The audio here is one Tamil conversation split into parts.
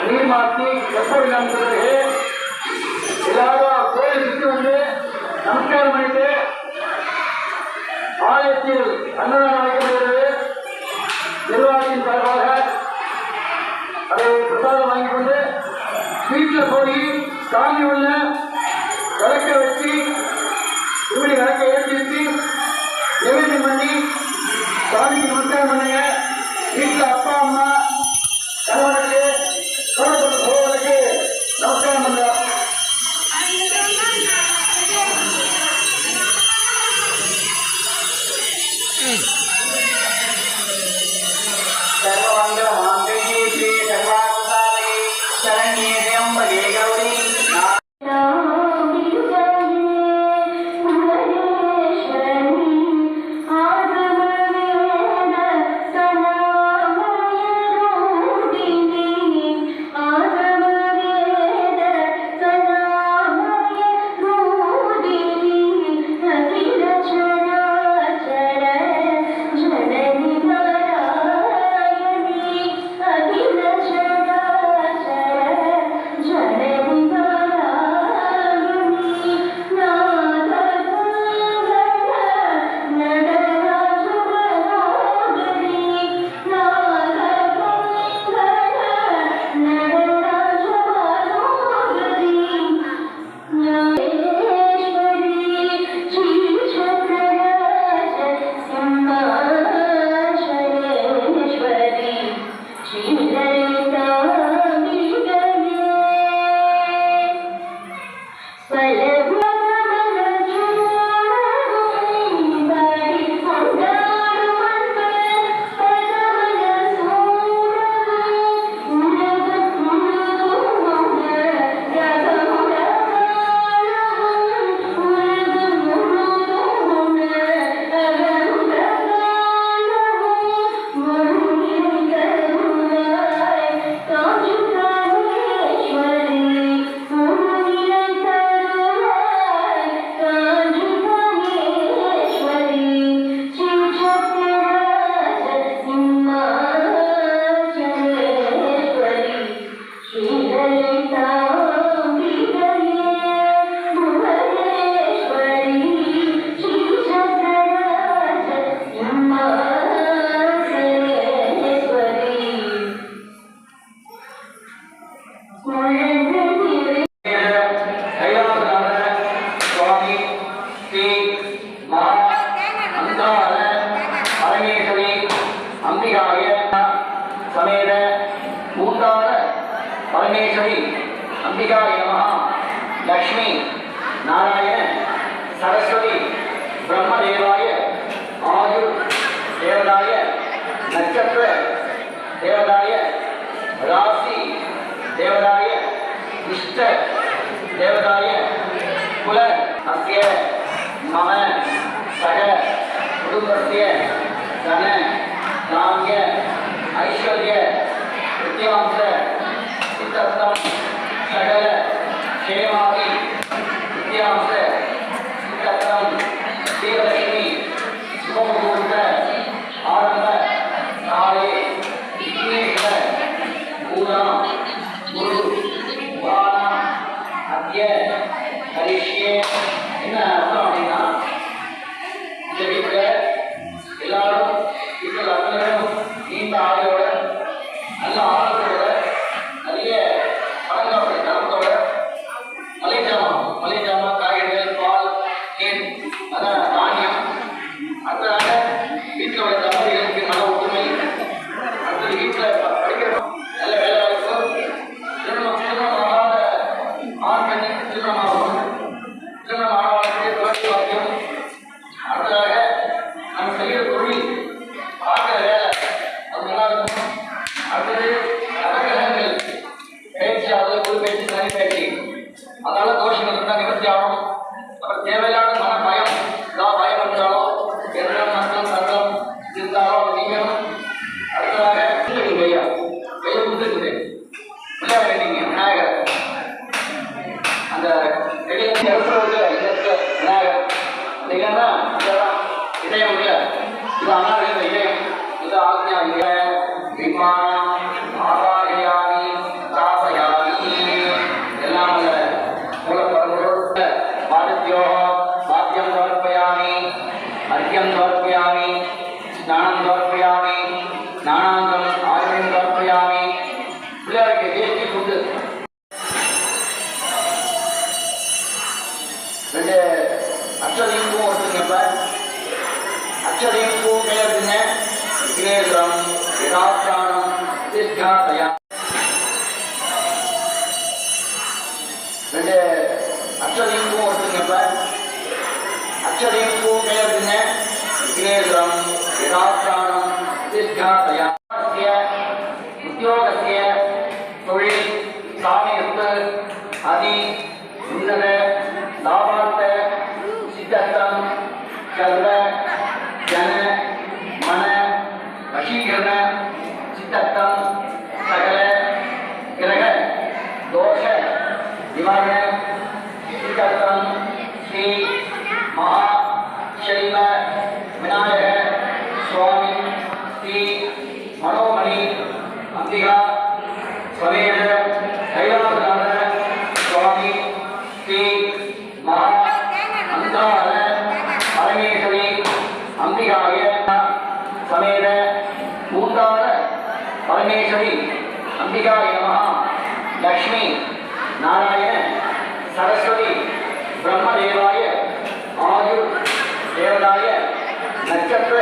எப்படி நான் சொல்றது எல்லாரும் கோயில் சுற்றி வந்து நமஸ்காரம் பண்ணிட்டு ஆலயத்தில் அன்னதானம் வைக்கப்படுகிறது நிர்வாகத்தின் சார்பாக அதை பிரசாதம் வாங்கி கொண்டு வீட்டில் போய் சாமி உள்ள விளக்க வச்சு இப்படி விளக்க ஏற்றிருச்சு நிவேதனம் பண்ணி சாமிக்கு நமஸ்காரம் பண்ணுங்க. வீட்டில் அப்பா சமேத பூந்தார பரமேஸ்வரி அம்பிகாய நமஹ லக்ஷ்மி நாராயண சரஸ்வதி பிரம்மதேவாய ஆயுர் தேவதாய நட்சத்திர தேவதாய ராசி தேவதாய இஷ்ட தேவதாய குல அஸ்ய மம சக குடும்பத்திய தன காமிய ஐஸ்வர்ய வித்யாம்ச சித்தர்த்தம் சகல க்ஷேமாதி வித்யாம்ச அடுத்தது நவகிரகங்கள் பயிற்சியாவது குரு பயிற்சி சனி பயிற்சி அதனால தோஷங்கள் இருந்தால் நிவர்த்தி ஆகும். அப்புறம் தேவையில்லாத மன பயம் ஏதாவது பயம் இருந்தாலும் எந்த நஷ்டம் சங்கம் இருந்தாலும் அது அடுத்ததாக குத்துறீங்க ஐயா. கையை விநாயகர். அந்த வெளியே இருக்கிறது இதற்கு விநாயகர். இல்லைன்னா இதெல்லாம் இதயம் இல்லை. இது அண்ணா இதயம். இது ஆக்ஞா இல்லை ரெண்டு அச்சரையும் பூ வச்சுங்க இப்போ அச்சரையும் பூ மேலே இருங்க கிரேதம் யதாக்கானம் தீர்க்காதயா ரெண்டு அச்சரையும் பூ வச்சுங்க இப்போ அச்சரையும் பூ மேலே இருங்க கிரேதம் யதாக்கானம் தீர்க்காதயா உத்தியோகத்திய தொழில் காரியத்து அதி உன்னத लाभार्थ जन, मन वशीकरण सकल, ग्रह, दोष निवारण श्री विनायक स्वामी, श्री मनोमणि, अंबिका स्वमेव பிரம்மதேவாய ஆயுர் தேவதாய நட்சத்திர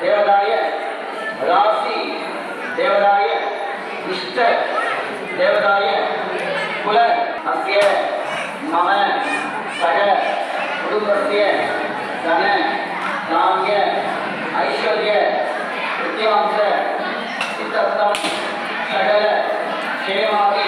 தேவதாய ராசி தேவதாய இஷ்ட தேவதாய குல அஸ்ய மம சக குடும்பஸ்ய தன தாமிய ஐஸ்வர்ய வித்யாம்ச சித்தத்தம் சகல க்ஷேமாதி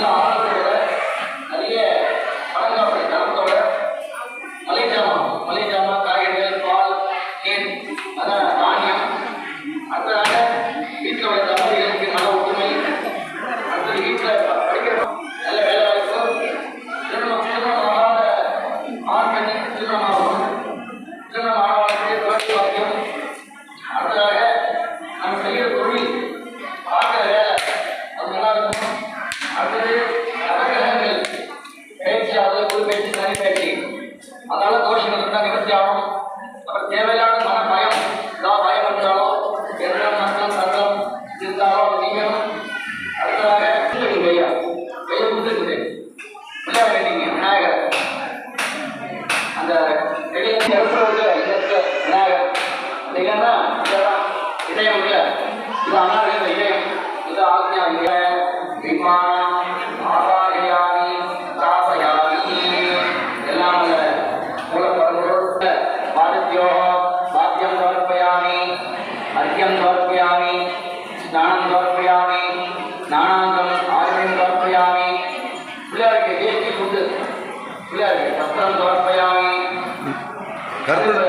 God. அந்த வெளியே இருக்கிறது விநாயகர்? அது இதெல்லாம் இதயம் இல்லை. இது அண்ணாவில் இதயம். இது ஆக்ஞா இங்க விமானம் ஆகாயாமி தாபயாமி எல்லாம் மூலப்பொருள் பாதித்யோ பாத்தியம் சமர்ப்பயாமி அர்க்கியம் சமர்ப்பயாமி ஸ்நானம் சமர்ப்பயாமி ஆயுதம் சமர்ப்பயாமி. பிள்ளையாருக்கு தேசிய கொண்டு பிள்ளையாருக்கு சத்திரம் சமர்ப்பயாமி ಗರ್ಭಿಣಿ